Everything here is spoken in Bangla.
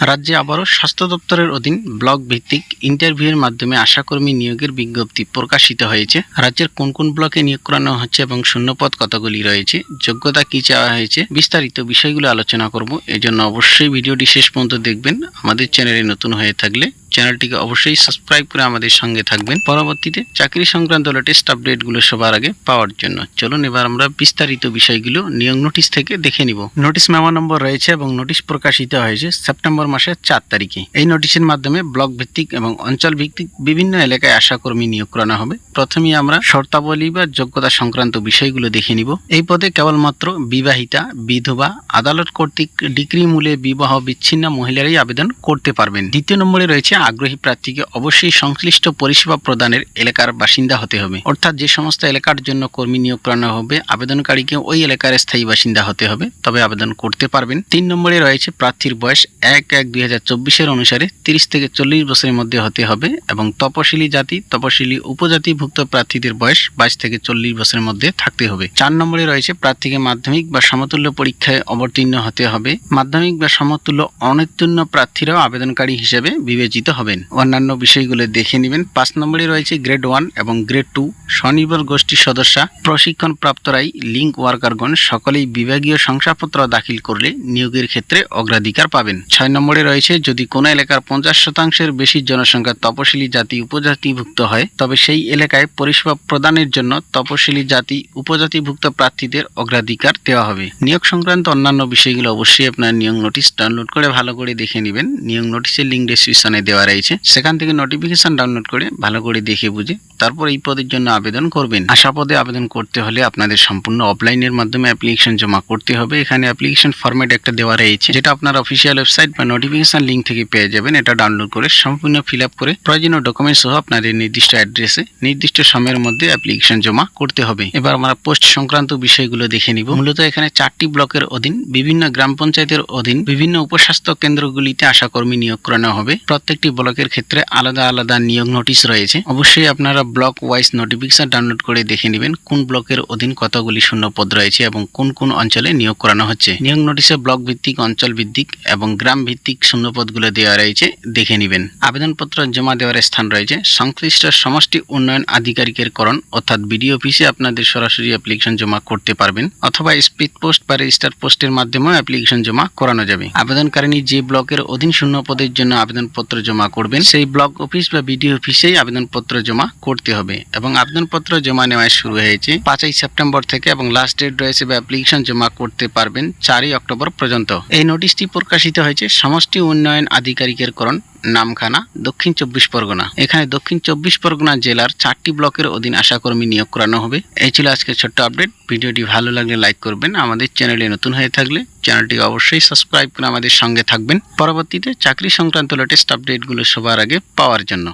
রাজ্যে আবারও স্বাস্থ্য দপ্তরের অধীন ব্লক ভিত্তিক ইন্টারভিউয়ের মাধ্যমে আশাকর্মী নিয়োগের বিজ্ঞপ্তি প্রকাশিত হয়েছে। রাজ্যের কোন কোন ব্লকে নিয়োগ করানো হচ্ছে এবং শূন্যপদ কতগুলি রয়েছে, যোগ্যতা কি চাওয়া হয়েছে, বিস্তারিত বিষয়গুলো আলোচনা করব। এজন্য অবশ্যই ভিডিওটি শেষ পর্যন্ত দেখবেন। আমাদের চ্যানেলে নতুন হয়ে থাকলে চ্যানেলটিকে অবশ্যই সাবস্ক্রাইব করে আমাদের সঙ্গে থাকবেন। পরবর্তীতে চাকরি সংক্রান্ত লেটেস্ট আপডেটগুলো সবার আগে পাওয়ার জন্য। চলুন এবার আমরা বিস্তারিত বিষয়গুলো নিয়োগ নোটিশ থেকে দেখে নিব। নোটিশ মেমো নম্বর রয়েছে এবং নোটিশ প্রকাশিত হয়েছে সেপ্টেম্বর মাসের চার তারিখে। এই নোটিশের মাধ্যমে ব্লক ভিত্তিক এবং অঞ্চল ভিত্তিক বিভিন্ন এলাকায় আশাকর্মী নিয়োগ করানো হবে। প্রথমেই আমরা শর্তাবলী বা যোগ্যতা সংক্রান্ত বিষয়গুলো দেখে নিব। এই পদে কেবলমাত্র বিবাহিতা, বিধবা, আদালত কর্তৃক ডিগ্রি মূলে বিবাহ বিচ্ছিন্ন মহিলারাই আবেদন করতে পারবেন। দ্বিতীয় নম্বরে রয়েছে আগ্রহী প্রার্থীকে অবশ্যই সংশ্লিষ্ট পরিষেবা প্রদানের এলাকার বাসিন্দা হতে হবে। অর্থাৎ যে সমস্ত এলাকার জন্য কর্মী নিয়োগ করানো হবে আবেদনকারীকে ওই এলাকার স্থায়ী বাসিন্দা হতে হবে। তবে আবেদন করতে পারবেন। তিন নম্বরে রয়েছে প্রার্থীর বয়স এক এক দুই হাজার চব্বিশের অনুসারে তিরিশ থেকে চল্লিশ বছরের মধ্যে হতে হবে এবং তপশিলি জাতি, তপশিলি উপজাতিভুক্ত প্রার্থীদের বয়স বাইশ থেকে চল্লিশ বছরের মধ্যে থাকতে হবে। চার নম্বরে রয়েছে প্রার্থীকে মাধ্যমিক বা সমতুল্য পরীক্ষায় অবতীর্ণ হতে হবে। মাধ্যমিক বা সমতুল্য অনুত্তীর্ণ প্রার্থীরাও আবেদনকারী হিসেবে বিবেচিত হবেন। অন্যান্য বিষয়গুলো দেখে নেবেন। পাঁচ নম্বরে রয়েছে গ্রেড ওয়ান এবং গ্রেড টু। স্বনির্ভর গোষ্ঠীর সদস্যা প্রশিক্ষণ প্রাপ্তরাই লিঙ্ক ওয়ার্কারগণ সকলেই বিভাগীয় শংসাপত্র দাখিল করলে নিয়োগের ক্ষেত্রে অগ্রাধিকার পাবেন। ছয় নম্বরে রয়েছে, যদি কোনো এলাকার পঞ্চাশ শতাংশের বেশি জনসংখ্যা তপশিলি জাতি উপজাতিভুক্ত হয়, তবে সেই এলাকায় পরিষেবা প্রদানের জন্য তপশিলি জাতি উপজাতিভুক্ত প্রার্থীদের অগ্রাধিকার দেওয়া হবে। নিয়োগ সংক্রান্ত অন্যান্য বিষয়গুলো অবশ্যই আপনার নিয়োগ নোটিশ ডাউনলোড করে ভালো করে দেখে নেবেন। নিয়োগ নোটিশের লিঙ্ক ডেসক্রিপশনে দেওয়া রয়েছে সেখান থেকে নোটিফিকেশন ডাউনলোড করে ভালো করে দেখে বুঝে তারপর এই পদের জন্য আবেদন করবেন। আশা পদে আবেদন করতে হলে আপনাদের সম্পূর্ণ অফলাইনের মাধ্যমে অ্যাপ্লিকেশন জমা করতে হবে। এখানে অ্যাপ্লিকেশন ফরম্যাট একটা দেওয়া রয়েছে, যেটা আপনার অফিসিয়াল ওয়েবসাইট বা নোটিফিকেশন লিঙ্ক থেকে পেয়ে যাবেন। এটা ডাউনলোড করে সম্পূর্ণ ফিল আপ করে প্রয়োজনীয় ডকুমেন্টস সহ আপনাদের নির্দিষ্ট অ্যাড্রেসে নির্দিষ্ট সময়ের মধ্যে অ্যাপ্লিকেশন জমা করতে হবে। এবার আমরা পোস্ট সংক্রান্ত বিষয়গুলো দেখে নিব। মূলত এখানে চারটি ব্লকের অধীন, বিভিন্ন গ্রাম পঞ্চায়েতের অধীন, বিভিন্ন উপস্বাস্থ্য কেন্দ্রগুলিতে আশাকর্মী নিয়োগ করানো হবে। প্রত্যেকটি ব্লকের ক্ষেত্রে আলাদা আলাদা নিয়োগ নোটিশ রয়েছে। অবশ্যই আপনারা ব্লক ওয়াইজ নোটিফিকেশন ডাউনলোড করে দেখে নেবেন কোন ব্লকের অধীন কতগুলি শূন্য পদ রয়েছে এবং কোন কোন অঞ্চলে নিয়োগ করানো হচ্ছে। নিয়োগ নোটিশে ব্লক ভিত্তিক, অঞ্চল ভিত্তিক এবং গ্রাম ভিত্তিক শূন্য পদগুলো দেওয়া রয়েছে, দেখে নেবেন। আবেদনপত্র জমা দেওয়ার স্থান রয়েছে। সংশ্লিষ্ট সমষ্টি উন্নয়ন আধিকারিকের করণ অর্থাৎ বিডিও অফিসে আপনাদের সরাসরি অ্যাপ্লিকেশন জমা করতে পারবেন অথবা স্পিড পোস্ট বা রেজিস্টার পোস্টের মাধ্যমেও অ্যাপ্লিকেশন জমা করানো যাবে। আবেদনকারিনী যে ব্লকের অধীন শূন্য পদের জন্য আবেদনপত্র জমা করবেন, সেই ব্লক অফিস বা বিডিও অফিসেই আবেদনপত্র জমা করতে হবে। এবং আবেদনপত্র জমা নেওয়া শুরু হয়েছে পাঁচই সেপ্টেম্বর থেকে এবং লাস্ট ডেট রয়েছে বা অ্যাপ্লিকেশন জমা করতে পারবেন চারই অক্টোবর পর্যন্ত। এই নোটিশটি প্রকাশিত হয়েছে সমষ্টি উন্নয়ন আধিকারিকের করণ নামখানা, দক্ষিণ চব্বিশ পরগনা। এখানে দক্ষিণ চব্বিশ পরগনা জেলার চারটি ব্লকের অধীন আশাকর্মী নিয়োগ করানো হবে। এই ছিল আজকে ছোট্ট আপডেট ভিডিওটি ভালো লাগলে লাইক করবেন। আমাদের চ্যানেলে নতুন হয়ে থাকলে চ্যানেলটি অবশ্যই সাবস্ক্রাইব করে আমাদের সঙ্গে থাকবেন। পরবর্তীতে চাকরি সংক্রান্ত লেটেস্ট আপডেটগুলো সবার আগে পাওয়ার জন্য।